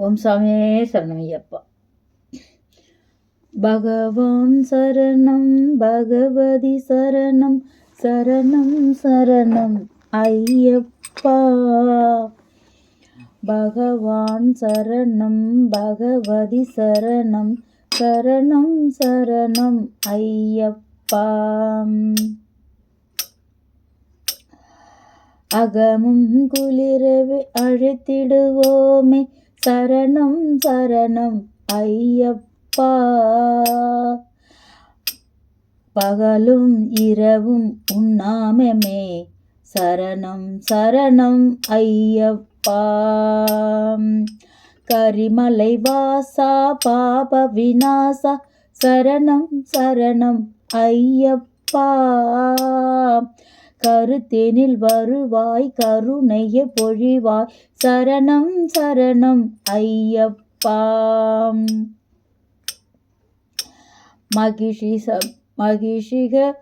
ஓம் சாமியே சரணமையப்பா. பகவான் சரணம் பகவதி சரணம் சரணம் சரணம் ஐயப்பா. பகவான் சரணம் பகவதி சரணம் சரணம் சரணம் ஐயப்பா. அகமும் குளிரவே அழைத்திடுவோமே சரணம் சரணம் ஐயப்பா. பகலும் இரவும் உண்ணாமமே சரணம் சரணம் ஐயப்பா. கரிமலை வாசா பாப விநாசா. சரணம் சரணம் ஐயப்பா. கருத்தேனில் வருவாய் கருணைய பொழிவாய். சரணம் சரணம் ஐயப்பா. மகிஷி ச மகிஷிக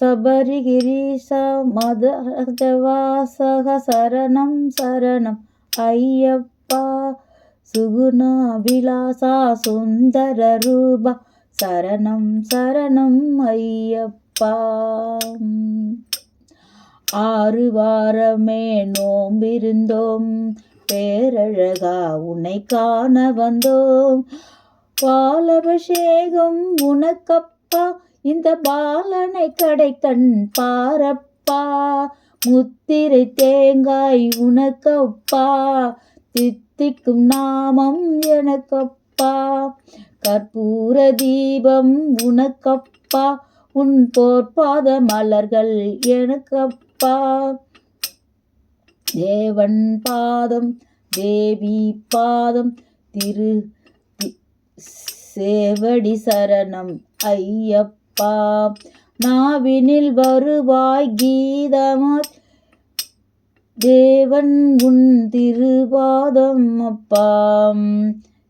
சபரிகிரீச மதவாசக சரணம் சரணம் ஐயப்பா. சுகுணாபிலாசா சுந்தர ரூபா. சரணம் சரணம் ஐயப்பா. ஆறு வாரமே நோம்பிருந்தோம். பேரழகா உன்னை காண வந்தோம். பாலபிஷேகம் உனக்கப்பா இந்த பாலனை கடைத்தன் பாரப்பா. முத்திரை தேங்காய் உனக்கப்பா தித்திக்கும் நாமம் எனக்கப்பா. கற்பூர தீபம் உனக்கப்பா உன் போர்ப்பாத மலர்கள் எனக்கப்பா. பா தேவன் பாதம் தேவி பாதம் திரு சேவடி சரணம் ஐயப்பா. நாவினில் வருவாய் கீதமா தேவன் உன் திருவாதம் அப்பா.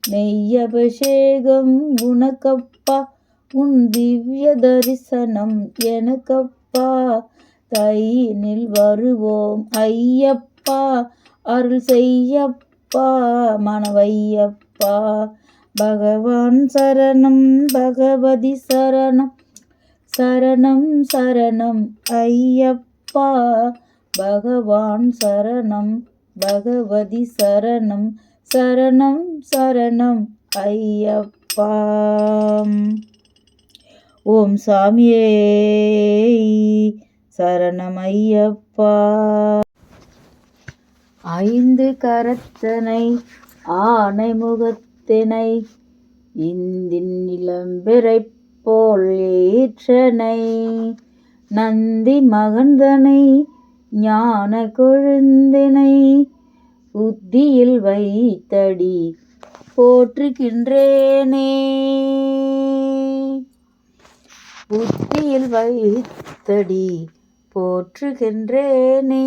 நெய்யபிஷேகம் உனக்கப்பா உன் திவ்ய தரிசனம் எனக்கப்பா. கையினில் வருவோம். ஐயப்பா அருள் செய்யப்பா மனவையப்பா. பகவான் சரணம் பகவதி சரணம். சரணம் சரணம் ஐயப்பா. பகவான் சரணம் பகவதி சரணம். சரணம் சரணம் ஐயப்பா. ஓம் சாமியே. சரணமையப்பா. ஐந்து கரத்தனை ஆனை முகத்தினை இந்தின் இளம்பிறை போல் ஏற்றனை. நந்தி மகந்தனை ஞான கொழுந்தினை புத்தியில் வைத்தடி போற்றுகின்றேனே. புத்தியில் வைத்தடி போற்றுகின்றேனே.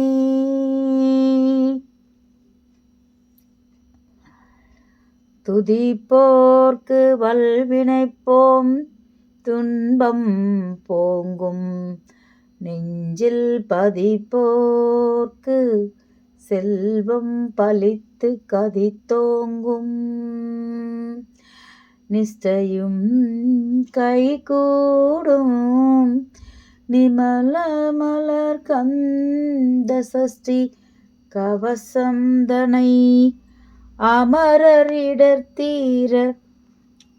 துதிப்போர்க்கு வல்வினைப்போம் துன்பம் போங்கும். நெஞ்சில் பதிப்போர்க்கு செல்வம் பலித்து கதித்தோங்கும். நிஷ்டையும் கைகூடும் நிமல மலர் கந்த சஷ்டி கவசந்தனை அமரரிடர் தீர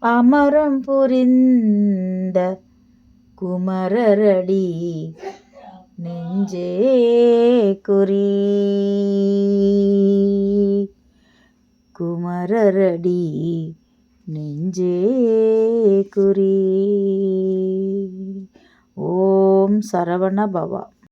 அமரம் புரிந்த குமரரடி நெஞ்சே குறி. குமரரடி நெஞ்சே குறி. ஓம் சரவண பவா.